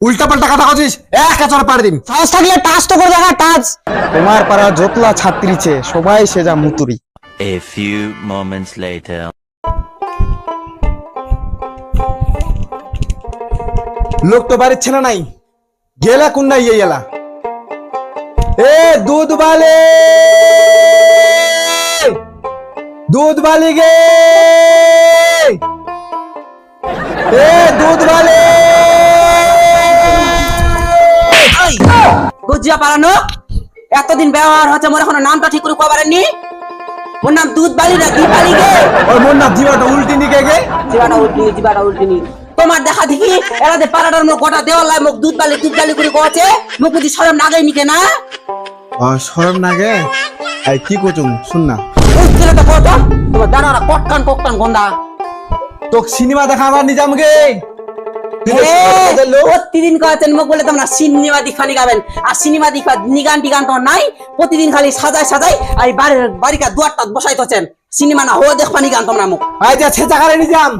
উল্টা পাল্টা কথা কছিস এক কাছড় পাড়ে দিম সাহস থাকলে টাচ তো করে দেখা টাচ। তোমার পাড়া যতলা ছাত্রীছে সবাই সে যা মুতুরি। A few moments later. লোক তো বাড়ির ছেলে নাই। গেলা কোন নাই ইয়ে গেলা। এ দুধ বালে! দুধ বালি গে! এ দুধ বালে! গুজিয়া পালানো? এতদিন ব্যবহার হচ্ছে মোর এখনও নামটা ঠিক করে কবারেননি মোর নাম দুধ বালি না দুধ বালি গে? ওই মোর না জীবনটা উল্টি নিকে গে? জিবাটা উল্টিনি জিবাটা উল্টিনি তোমার দেখা দেখি এরাতে পাড়াটার মুখ গোটা দেওয়ার লাই মুখ দুধ বালি দুধ বালি করে কোয়াছে মুখ বুঝি সরম নাগাই নিকে না? সরম না গে এই কি করছুম শুন না। বুঝতে তো কত? তোমার দাঁড়ারা কটকান কটকান গন্ধা। তোক সিনেমা দেখা আমার নিজাম গে? প্রতিদিন কয়েছেন মুখ বলে তোমরা সিনেমা দিখা নিগাবেন আর সিনেমা দিখা নিগান টিগান তো নাই প্রতিদিন খালি সাজাই সাজাই আর এই বাড়ির বাড়িকা দুয়ারটা বসাই তোছেন সিনেমা না হো দেখবা নিগান তোমরা মুখ। আই যা ছেচা করে নিজাম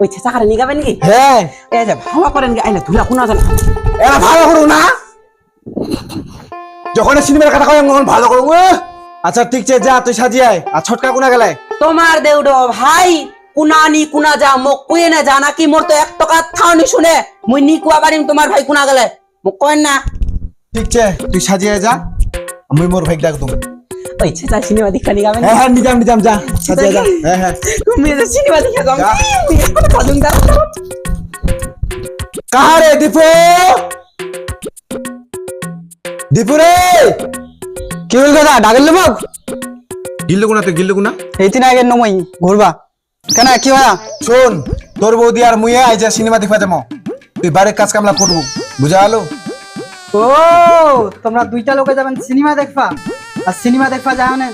ওই ছেঁচা করে নিগাবেন নাকি হ্যাঁ। এই যে ভালো করেন গে ধুলা কোনা জানা। এরা ভালো করো না। যখন সিনেমার কথা কয় তখন ভালো করো আচ্ছা ঠিক আছে যা তুই সাজিয়ে আয়। আর ছটকা কোনা গেলায়। তোমার দেউডো ভাই কুনানি কুনা যা মোক কুয়ে না যা নাকি মোর তো এক টাকা থাওনি শুনে মুই নি কুয়া বাড়িম তোমার ভাই কুনা গেলে? মোক কয়েন না। ঠিক আছে তুই সাজিয়ে যা আমি মোর ভাই ডাক তুমি ওই ছেঁচা সিনেমা দেখা নিগাবেন হ্যাঁ হ্যাঁ নিজাম নিজাম যা সাজিয়ে যা। হ্যাঁ হ্যাঁ তুমি যে সিনেমা দেখা যাও যা। কাজুন দা কাহারে দীপু? দীপু রে কি বল দাদা ডাকেল লোক গিল্লু গুনা তো গিল্লু গুনা এই তিন আগের নমই ঘুরবা কেন কি হয় শোন তোর বৌদি আর আই যা সিনেমা দেখবা যাব তুই বাড়ির কাজ কামলা করব বুঝা আলো ও তোমরা দুইটা লোকে যাবেন সিনেমা দেখবা আর সিনেমা দেখবা যাও না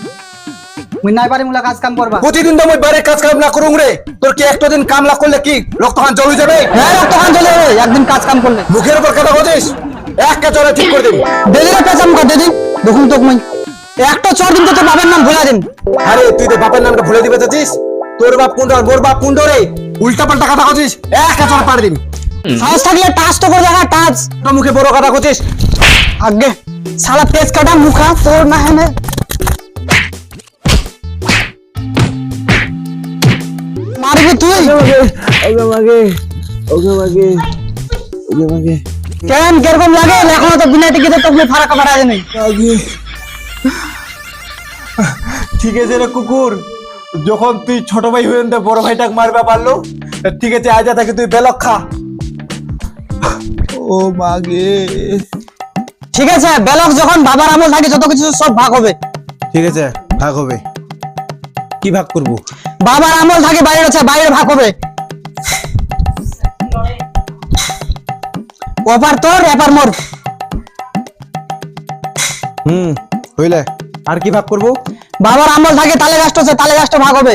মুই নাই পারি মুলা কাজ কাম করবা। প্রতিদিন তো মুই বাড়ির কাজ কামলা করুম রে। তোর কি একটা দিন কামলা করলে কি রক্ত খান জল যাবে? হ্যাঁ তখন চলে যাবে একদিন কাজ কাম করলে। মুখের উপর কথা বলিস এক কাজরে ঠিক করে দিবি। দেদিরা পেছাম কর দেদি দেখুন তো মুই। একটা চর দিন তো তোর বাবার নাম ভুলা দিন। আরে তুই তো বাপের নামটা ভুলে দিবে চাচ্ছিস তোর বাপ আর মোর বাপ কুন্ড রে উল্টা পাল্টা কথা কছিস? এক কাজরে পাড়ে দিবি। সাহস থাকলে টাচ তো করে দেখা টাচ। তোর মুখে বড় কথা কছিস? আগে সালা পেজ কাটা মুখা তোর না হেনে। মারবি তুই? কেন কীরকম লাগে? এখনও তো বিনা টিকিটে তো ফারাক ফারা নেই। ঠিক আছে রে কুকুর। যখন তুই ছোট ভাই হয়ে তো বড় ভাইটাকে মারবে পারল ঠিক আছে আজা থেকে তুই বেলক খা। ও মাগে ঠিক আছে বেলক যখন বাবার আমল থাকে যত কিছু সব ভাগ হবে। ঠিক আছে ভাগ হবে। কি ভাগ করব? বাবার আমল থাকে বাইরে আছে বাইরে ভাগ হবে। ওপার তোর এপার মোর। হুম হইলে। আর কি ভাগ করব? বাবার আমল থাকে তালে গাছটা আছে তালে গাছটা ভাগ হবে।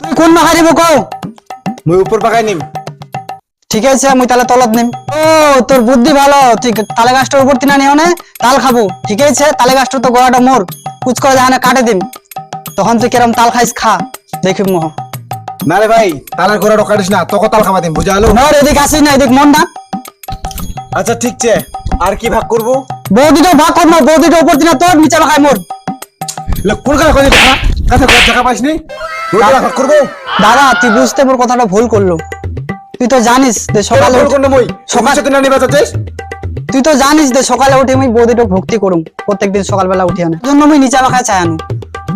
তুই কোন মাখা দিব কও? মুই উপর পাকাই নিম। ঠিক আছে আমি তাহলে তলত নিম। ও তোর বুদ্ধি ভালো। ঠিক তালে গাছটার উপর তিনা নিও না তাল খাব। ঠিক আছে তালে গাছটা তো গোড়াটা মোর। কুচ করে জাহানে কাটে দিম। তখন তুই কেরম তাল খাইস খা। দেখি মোহ। না রে ভাই তালের ঘোড়া কাটিস না তোকে তাল খাওয়া দিম বুঝালো নর এদিক আসিস না এদিক মন না আচ্ছা ঠিক আছে। আর কি ভাগ করব? বৌদিটাও ভাগ কর না বৌদিটা উপর তিনা তোর নিচে মাখাই মোর। টাকা টাকা করব? দাদা তুই বুঝতে মোর কথাটা ভুল করল। তুই তো জানিস যে সকালে সকালে সকাল- নিবা চাচ্ছিস তুই তো জানিস যে সকালে উঠে আমি বৌদিটা ভক্তি করুম প্রত্যেকদিন সকালবেলা উঠি আনে। জন্য আমি নিচে মাখায় চাই আনু।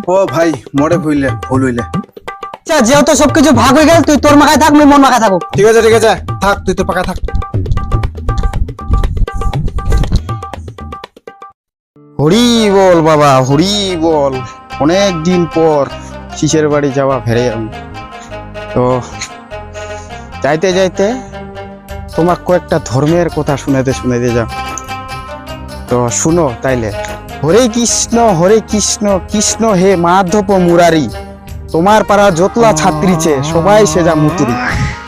ও ভাই মরে ভুইলে ভুল হইলে। আচ্ছা যেহেতু সবকিছু ভাগ হয়ে গেল তুই তোর মাখায় থাক আমি মোর মাখায় থাকো ঠিক আছে ঠিক আছে থাক তুই তোর পাকা থাক। হরি বল, বাবা, হরি বল। অনেক দিন পর শিশের বাড়ি যাওয়া ফেরে আমি তো যাইতে যাইতে তোমার কয়েকটা ধর্মের কথা শুনাতে শুনাতে যাও। তো শুনো তাইলে। হরে কৃষ্ণ হরে কৃষ্ণ কৃষ্ণ হে মাধব মুরারি। তোমার পাড়া যতলা ছাত্রীছে সবাই সে যা মুতুরি।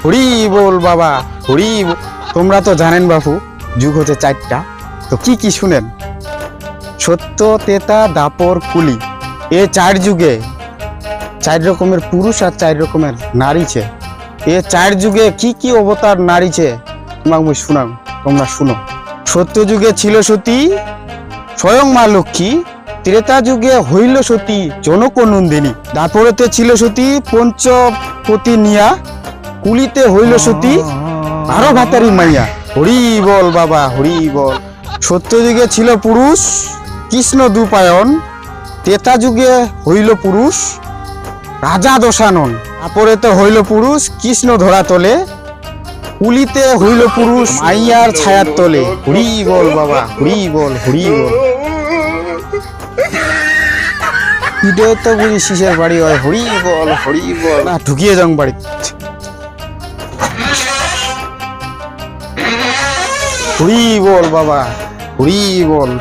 হরি বল, বাবা, হরি তোমরা তো জানেন বাবু যুগ হচ্ছে চারটা। তো কি কি শুনেন? সত্য তেতা দাপর কুলি। এ চার যুগে চার রকমের পুরুষ আর চার রকমের নারী ছে। এ চার যুগে কি কি অবতার নারী ছে? তোমাকে মুই শুনাম, তোমরা শুনো। সত্য যুগে ছিল সতী, স্বয়ং মা লক্ষ্মী। ত্রেতা যুগে হইল সতী, জনক নন্দিনী। দাপরেতে ছিল সতী, পঞ্চপতি নিয়া। কুলিতে হইল সতী আরও ভাতারি মাইয়া। হরি বল বাবা, হরি বল। সত্য যুগে ছিল পুরুষ কৃষ্ণ দুপায়ন ত্রেতা যুগে হইল পুরুষ, রাজা দশানন তারপরে তো হইল পুরুষ, কৃষ্ণ ধরা তলে কুলিতে হইল পুরুষ, মাইয়ার ছায়ার তলে। হরি বল বাবা, হরি বল হরি বল। ইডে তো বুঝি শিশের বাড়ি হয়, হরি বল হরি বল। না, ঢুকিয়ে যাও বাড়ি হরি বল বাবা, হরি বল।